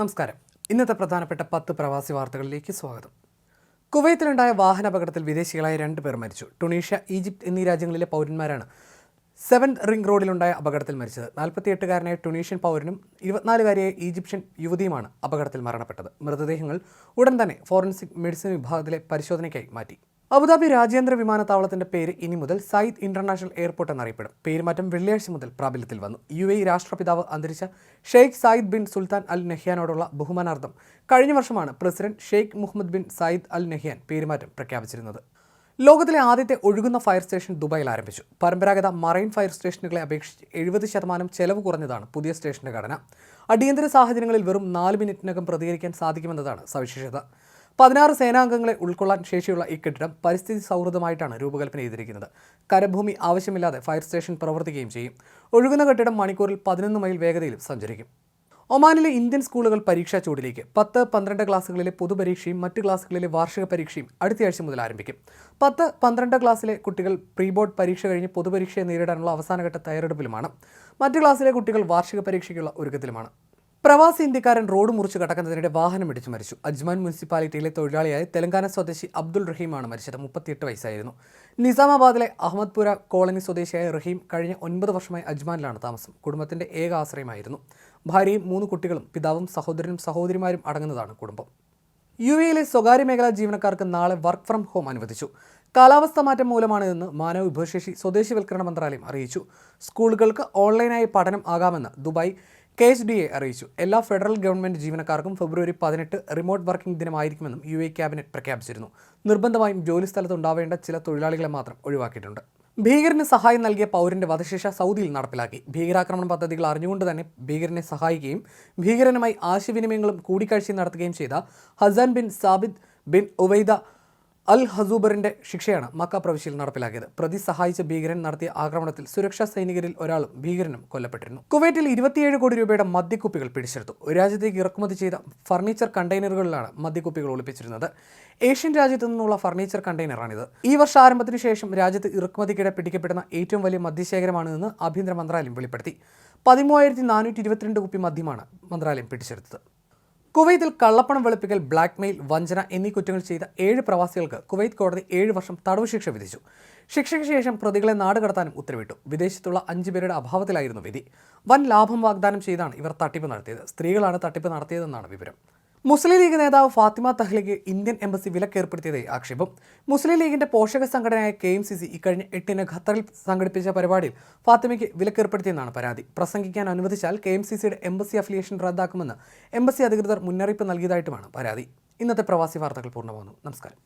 നമസ്കാരം. ഇന്നത്തെ പ്രധാനപ്പെട്ട പത്ത് പ്രവാസി വാർത്തകളിലേക്ക് സ്വാഗതം. കുവൈത്തിലുണ്ടായ വാഹനാപകടത്തിൽ വിദേശികളായ രണ്ട് പേർ മരിച്ചു. ടുണീഷ്യ ഈജിപ്ത് എന്നീ രാജ്യങ്ങളിലെ പൗരന്മാരാണ് സെവൻ റിംഗ് റോഡിലുണ്ടായ അപകടത്തിൽ മരിച്ചത്. നാൽപ്പത്തിയെട്ടുകാരനായ ടുണീഷ്യൻ പൗരനും ഇരുപത്തിനാലുകാരിയായ ഈജിപ്ഷ്യൻ യുവതിയുമാണ് അപകടത്തിൽ മരണപ്പെട്ടത്. മൃതദേഹങ്ങൾ ഉടൻ തന്നെ ഫോറൻസിക് മെഡിസിൻ വിഭാഗത്തിലെ പരിശോധനയ്ക്കായി മാറ്റി. അബുദാബി രാജ്യാന്തര വിമാനത്താവളത്തിന്റെ പേര് ഇനി മുതൽ സയ്യിദ് ഇന്റർനാഷണൽ എയർപോർട്ട് എന്നറിയപ്പെടും. പേരുമാറ്റം വെള്ളിയാഴ്ച മുതൽ പ്രാബല്യത്തിൽ വന്നു. യു എ രാഷ്ട്രപിതാവ് അന്തരിച്ച Sheikh Zayed bin Sultan Al നെഹ്യാനോടുള്ള ബഹുമാനാർത്ഥം കഴിഞ്ഞ വർഷമാണ് president Sheikh Mohammed bin Zayed Al Nahyan പേരുമാറ്റം പ്രഖ്യാപിച്ചിരുന്നത്. ലോകത്തിലെ ആദ്യത്തെ ഒഴുകുന്ന ഫയർ സ്റ്റേഷൻ ദുബായിൽ ആരംഭിച്ചു. പരമ്പരാഗത മറൈൻ ഫയർ സ്റ്റേഷനുകളെ അപേക്ഷിച്ച് എഴുപത് ശതമാനം ചെലവ് കുറഞ്ഞതാണ് പുതിയ സ്റ്റേഷന്റെ ഘടന. അടിയന്തര സാഹചര്യങ്ങളിൽ വെറും നാല് മിനിറ്റിനകം പ്രതികരിക്കാൻ സാധിക്കുമെന്നതാണ് സവിശേഷത. പതിനാറ് സേനാംഗങ്ങളെ ഉൾക്കൊള്ളാൻ ശേഷിയുള്ള ഈ കെട്ടിടം പരിസ്ഥിതി സൗഹൃദമായിട്ടാണ് രൂപകൽപ്പന ചെയ്തിരിക്കുന്നത്. കരഭൂമി ആവശ്യമില്ലാതെ ഫയർ സ്റ്റേഷൻ പ്രവർത്തിക്കുകയും ചെയ്യും. ഒഴുകുന്ന കെട്ടിടം മണിക്കൂറിൽ പതിനൊന്ന് മൈൽ വേഗതയിലും സഞ്ചരിക്കും. ഒമാനിലെ ഇന്ത്യൻ സ്കൂളുകൾ പരീക്ഷാ ചൂടിലേക്ക് പത്ത് പന്ത്രണ്ട് ക്ലാസ്സുകളിലെ പൊതുപരീക്ഷയും മറ്റ് ക്ലാസ്സുകളിലെ വാർഷിക പരീക്ഷയും അടുത്തയാഴ്ച മുതൽ ആരംഭിക്കും. പത്ത് പന്ത്രണ്ട് ക്ലാസ്സിലെ കുട്ടികൾ പ്രീ ബോർഡ് പരീക്ഷ കഴിഞ്ഞ് പൊതുപരീക്ഷയെ നേരിടാനുള്ള അവസാനഘട്ട തയ്യാറെടുപ്പിലുമാണ്. മറ്റ് ക്ലാസ്സിലെ കുട്ടികൾ വാർഷിക പരീക്ഷയ്ക്കുള്ള ഒരുക്കത്തിലുമാണ്. പ്രവാസി ഇന്ത്യക്കാരൻ റോഡ് മുറിച്ച് കടക്കുന്നതിനിടെ വാഹനം ഇടിച്ചു മരിച്ചു. അജ്മാൻ മുനിസിപ്പാലിറ്റിയിലെ തൊഴിലാളിയായ തെലങ്കാന സ്വദേശി അബ്ദുൾ റഹീമാണ് മരിച്ചത്. മുപ്പത്തിയെട്ട് വയസ്സായിരുന്നു. നിസാമാബാദിലെ അഹമ്മദ്പുര കോളനി സ്വദേശിയായ റഹീം കഴിഞ്ഞ ഒൻപത് വർഷമായി അജ്മാനിലാണ് താമസം. കുടുംബത്തിന്റെ ഏക ആശ്രയമായിരുന്നു. ഭാര്യയും മൂന്ന് കുട്ടികളും പിതാവും സഹോദരനും സഹോദരിമാരും അടങ്ങുന്നതാണ് കുടുംബം. യു എയിലെ സ്വകാര്യ മേഖലാ ജീവനക്കാർക്ക് നാളെ വർക്ക് ഫ്രം ഹോം അനുവദിച്ചു. കാലാവസ്ഥ മാറ്റം മൂലമാണ് ഇതെന്ന് മാനവ വിഭവശേഷി സ്വദേശിവൽക്കരണ മന്ത്രാലയം അറിയിച്ചു. സ്കൂളുകൾക്ക് ഓൺലൈനായി പഠനം ആകാമെന്ന് Dubai K H D A അറിയിച്ചു. എല്ലാ ഫെഡറൽ ഗവൺമെന്റ് ജീവനക്കാർക്കും ഫെബ്രുവരി പതിനെട്ട് റിമോട്ട് വർക്കിംഗ് ദിനമായിരിക്കുമെന്നും യു എ ക്യാബിനറ്റ് പ്രഖ്യാപിച്ചിരുന്നു. നിർബന്ധമായും ജോലി സ്ഥലത്ത് ഉണ്ടാവേണ്ട ചില തൊഴിലാളികളെ മാത്രം ഒഴിവാക്കിയിട്ടുണ്ട്. ഭീകരന് സഹായം നൽകിയ പൗരന്റെ വധശിക്ഷ സൗദിയിൽ നടപ്പിലാക്കി. ഭീകരാക്രമണ പദ്ധതികൾ അറിഞ്ഞുകൊണ്ട് തന്നെ ഭീകരനെ സഹായിക്കുകയും ഭീകരനുമായി ആശയവിനിമയങ്ങളും കൂടിക്കാഴ്ചയും നടത്തുകയും ചെയ്ത Hassan bin Sabit bin Uwaida Al ഹസൂബറിന്റെ ശിക്ഷയാണ് മക്ക പ്രവിശ്യയിൽ നടപ്പിലാക്കിയത്. പ്രതി സഹായിച്ച ഭീകരൻ നടത്തിയ ആക്രമണത്തിൽ സുരക്ഷാ സൈനികരിൽ ഒരാളും ഭീകരനും കൊല്ലപ്പെട്ടിരുന്നു. കുവൈറ്റിൽ ഇരുപത്തിയേഴ് കോടി രൂപയുടെ മദ്യക്കുപ്പികൾ പിടിച്ചെടുത്തു. രാജ്യത്തേക്ക് ഇറക്കുമതി ചെയ്ത ഫർണിച്ചർ കണ്ടെയ്നറുകളിലാണ് മദ്യക്കുപ്പികൾ ഒളിപ്പിച്ചിരുന്നത്. ഏഷ്യൻ രാജ്യത്തു നിന്നുള്ള ഫർണിച്ചർ കണ്ടെയ്നറാണിത്. ഈ വർഷാരംഭത്തിന് ശേഷം രാജ്യത്ത് ഇറക്കുമതിക്കിടെ പിടിക്കപ്പെടുന്ന ഏറ്റവും വലിയ മദ്യശേഖരമാണിതെന്ന് ആഭ്യന്തര മന്ത്രാലയം വെളിപ്പെടുത്തി. പതിമൂവായിരത്തി നാനൂറ്റി ഇരുപത്തിരണ്ട് കുപ്പി മദ്യമാണ് മന്ത്രാലയം പിടിച്ചെടുത്തത്. കുവൈത്തിൽ കള്ളപ്പണം വെളുപ്പിക്കൽ ബ്ലാക്ക്മെയിൽ വഞ്ചന എന്നീ കുറ്റങ്ങൾ ചെയ്ത ഏഴ് പ്രവാസികൾക്ക് കുവൈത്ത് കോടതി ഏഴ് വർഷം തടവ് ശിക്ഷ വിധിച്ചു. ശിക്ഷയ്ക്ക് ശേഷം പ്രതികളെ നാടുകടത്താനും ഉത്തരവിട്ടു. വിദേശത്തുള്ള അഞ്ചു പേരുടെ അഭാവത്തിലായിരുന്നു വിധി. വൻ ലാഭം വാഗ്ദാനം ചെയ്താണ് ഇവർ തട്ടിപ്പ് നടത്തിയത്. സ്ത്രീകളാണ് തട്ടിപ്പ് നടത്തിയതെന്നാണ് വിവരം. മുസ്ലിം ലീഗ് നേതാവ് ഫാത്തിമ തഹ്ലിക്ക് ഇന്ത്യൻ എംബസി വിലക്കേർപ്പെടുത്തിയതായി ആക്ഷേപം. മുസ്ലിം ലീഗിന്റെ പോഷക സംഘടനയായ കെ എം സി സി ഇക്കഴിഞ്ഞ എട്ടിന് ഖത്തറിൽ സംഘടിപ്പിച്ച പരിപാടിയിൽ ഫാത്തിമയ്ക്ക് വിലക്കേർപ്പെടുത്തിയെന്നാണ് പരാതി. പ്രസംഗിക്കാൻ അനുവദിച്ചാൽ കെ എം സി സിയുടെ എംബസി അഫിലിയേഷൻ റദ്ദാക്കുമെന്ന് എംബസി അധികൃതർ മുന്നറിയിപ്പ് നൽകിയതായിട്ടുമാണ് പരാതി. ഇന്നത്തെ പ്രവാസി വാർത്തകൾ പൂർണമാകുന്നു. നമസ്കാരം.